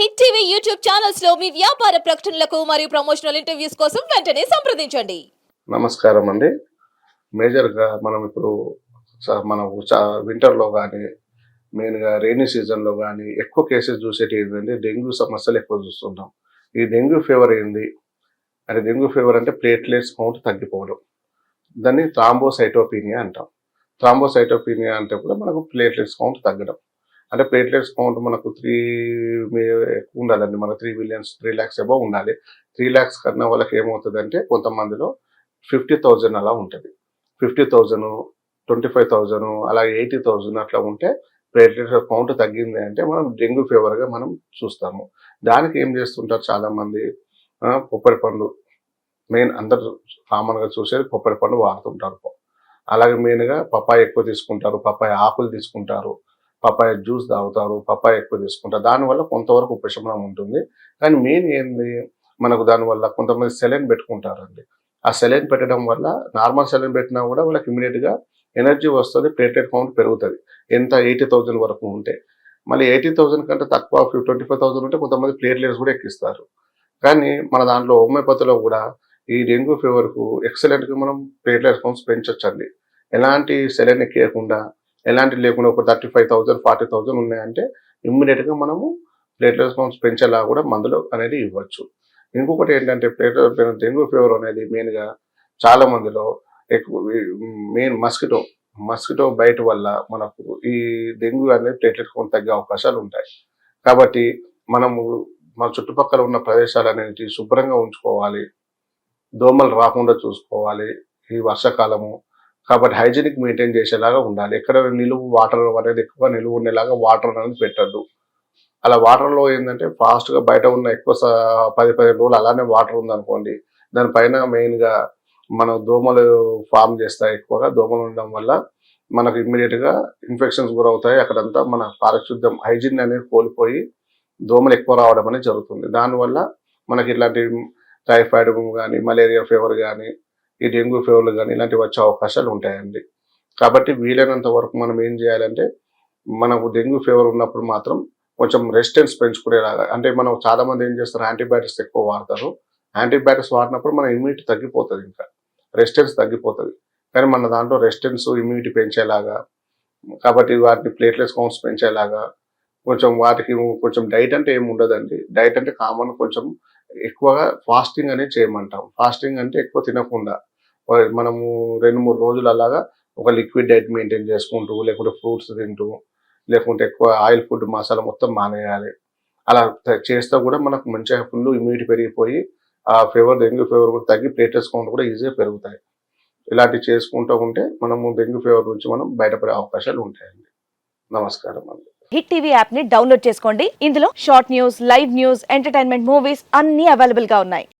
Hit TV YouTube ఛానల్స్లో మీ వ్యాపార ప్రకటనలకు మరియు ప్రమోషనల్ ఇంటర్వ్యూస్ కోసం వెంటనే సంప్రదించండి. నమస్కారం అండి. మేజర్గా మనం ఇప్పుడు స- మనం చా- వింటర్లో కానీ మెయిన్గా రైనీ సీజన్లో కానీ ఎక్కువ కేసెస్ చూసేటి ఏంటంటే డెంగ్యూ సమస్యలు ఎక్కువ చూస్తుంటాం. ఈ డెంగ్యూ ఫీవర్ ఏంది? అంటే డెంగ్యూ ఫీవర్ అంటే ప్లేట్లెట్స్ కౌంట్ తగ్గిపోవడం. దాన్ని థ్రాంబోసైటోపీనియా అంటాం. థ్రాంబోసైటోపీనియా అంటే కూడా మనకు ప్లేట్లెట్స్ కౌంట్ తగ్గడం. అంటే ప్లేట్లెట్స్ కౌంట్ మనకు త్రీ ఎక్కువ ఉండాలండి. మన three millions three lakhs above ఉండాలి. త్రీ ల్యాక్స్ కన్నా వాళ్ళకి ఏమవుతుందంటే కొంతమందిలో ఫిఫ్టీ థౌజండ్ అలా ఉంటుంది. Fifty thousand twenty five thousand అలా ఎయిటీ థౌజండ్ అట్లా ఉంటే ప్లేట్లెట్స్ కౌంట్ తగ్గింది అంటే మనం డెంగ్యూ ఫీవర్గా మనం చూస్తాము. దానికి ఏం చేస్తుంటారు చాలామంది? కొబ్బరి పండు. మెయిన్ అందరు కామన్గా చూసేది కొబ్బరి పండు వాడుతుంటారు. అలాగే మెయిన్గా పప్పాయ ఎక్కువ తీసుకుంటారు. పప్పాయ ఆకులు తీసుకుంటారు. పప్పాయ జ్యూస్ తాగుతారు పప్పాయ ఎక్కువ తీసుకుంటారు. దానివల్ల కొంతవరకు ఉపశమనం ఉంటుంది. కానీ మెయిన్ ఏంది? మనకు దానివల్ల కొంతమంది సెలైన్ పెట్టుకుంటారండి. ఆ సెలైన్ పెట్టడం వల్ల నార్మల్ సెలైన్ పెట్టినా కూడా వాళ్ళకి ఇమీడియట్గా ఎనర్జీ వస్తుంది ప్లేటెడ్ కౌంట్ పెరుగుతుంది. ఎంత? ఎయిటీ థౌజండ్ వరకు ఉంటే. మళ్ళీ ఎయిటీ థౌజండ్ కంటే తక్కువ ట్వంటీ ఫైవ్ థౌసండ్ ఉంటే కొంతమంది ప్లేట్లెట్స్ కూడా ఎక్కిస్తారు. కానీ మన దాంట్లో హోమియోపతిలో కూడా ఈ డెంగ్యూ ఫీవర్కు ఎక్సలెంట్గా మనం ప్లేట్లెట్ కౌంట్స్ పెంచొచ్చండి. ఎలాంటి సెలైన్ ఎక్కియకుండా ఎలాంటి లేకుండా ఒక thirty five thousand forty thousand ఉన్నాయంటే ఇమ్మీడియట్గా మనము ప్లేట్లెట్ కౌంట్స్ పెంచేలా కూడా మందులు అనేది ఇవ్వచ్చు. ఇంకొకటి ఏంటంటే ప్లేట్లెట్ డెంగ్యూ ఫీవర్ అనేది మెయిన్గా చాలా మందిలో ఎక్కువ మెయిన్ మస్కిటో మస్కిటో బయట వల్ల మనకు ఈ డెంగ్యూ అనేది ప్లేట్లెట్ కౌంట్ తగ్గే అవకాశాలు ఉంటాయి. కాబట్టి మనము మన చుట్టుపక్కల ఉన్న ప్రదేశాలు అనేవి శుభ్రంగా ఉంచుకోవాలి. దోమలు రాకుండా చూసుకోవాలి. ఈ వర్షాకాలము కాబట్టి హైజీనిక్ మెయింటైన్ చేసేలాగా ఉండాలి. ఎక్కడ నిలువు వాటర్ అనేది ఎక్కువ నిలువు ఉండేలాగా వాటర్ అనేది పెట్టద్దు. అలా వాటర్లో ఏంటంటే ఫాస్ట్గా బయట ఉన్న ఎక్కువ పది పదిహేను రోజులు అలానే వాటర్ ఉందనుకోండి దానిపైన మెయిన్గా మనం దోమలు ఫామ్ చేస్తాయి ఎక్కువగా. దోమలు ఉండడం వల్ల మనకు ఇమ్మీడియట్గా ఇన్ఫెక్షన్స్ గురవుతాయి. అక్కడంతా మన పారిశుద్ధ్యం హైజీన్ అనేది కోల్పోయి దోమలు ఎక్కువ రావడం అనేది జరుగుతుంది. దానివల్ల మనకి ఇట్లాంటి టైఫాయిడ్ కానీ మలేరియా ఫీవర్ కానీ ఈ డెంగ్యూ ఫీవర్లు కానీ ఇలాంటివి వచ్చే అవకాశాలు ఉంటాయండి. కాబట్టి వీలైనంత వరకు మనం ఏం చేయాలంటే మనకు డెంగ్యూ ఫీవర్ ఉన్నప్పుడు మాత్రం కొంచెం రెసిస్టెన్స్ పెంచుకునేలాగా అంటే మనం చాలామంది ఏం చేస్తారు యాంటీబయాటిక్స్ ఎక్కువ వాడతారు. యాంటీబయాటిక్స్ వాడినప్పుడు మన ఇమ్యూనిటీ తగ్గిపోతుంది ఇంకా. రెసిస్టెన్స్ తగ్గిపోతుంది. కానీ మన దాంట్లో రెసిస్టెన్స్ ఇమ్యూనిటీ పెంచేలాగా కాబట్టి వాటిని ప్లేట్లెస్ కౌంట్స్ పెంచేలాగా కొంచెం వాటికి కొంచెం డైట్ అంటే ఏమి ఉండదండి. డైట్ అంటే కామన్ కొంచెం ఎక్కువగా ఫాస్టింగ్ అనేది చేయమంటాం. ఫాస్టింగ్ అంటే ఎక్కువ తినకుండా మనము రెండు మూడు రోజులు అలాగా ఒక లిక్విడ్ డైట్ మెయింటైన్ చేసుకుంటూ లేకుంటే ఫ్రూట్స్ తింటూ లేకుంటే ఎక్కువ ఆయిల్ ఫుడ్ మసాలా మొత్తం మానేయాలి. అలా చేస్తే కూడా మనకు మంచిగా ఫుల్ ఇమ్యూనిటీ పెరిగిపోయి ఆ ఫీవర్ డెంగ్యూ ఫీవర్ కూడా తగ్గి ప్లేటెస్ కౌంట్ కూడా ఈజీగా పెరుగుతాయి. ఇలాంటివి చేసుకుంటూ ఉంటే మనము డెంగ్యూ ఫీవర్ నుంచి మనం బయటపడే అవకాశాలు ఉంటాయండి. నమస్కారం అండి. హిట్ టీవీ యాప్ని డౌన్లోడ్ చేసుకోండి. ఇందులో short news live news entertainment movies అన్ని అవైలబుల్గా ఉన్నాయి.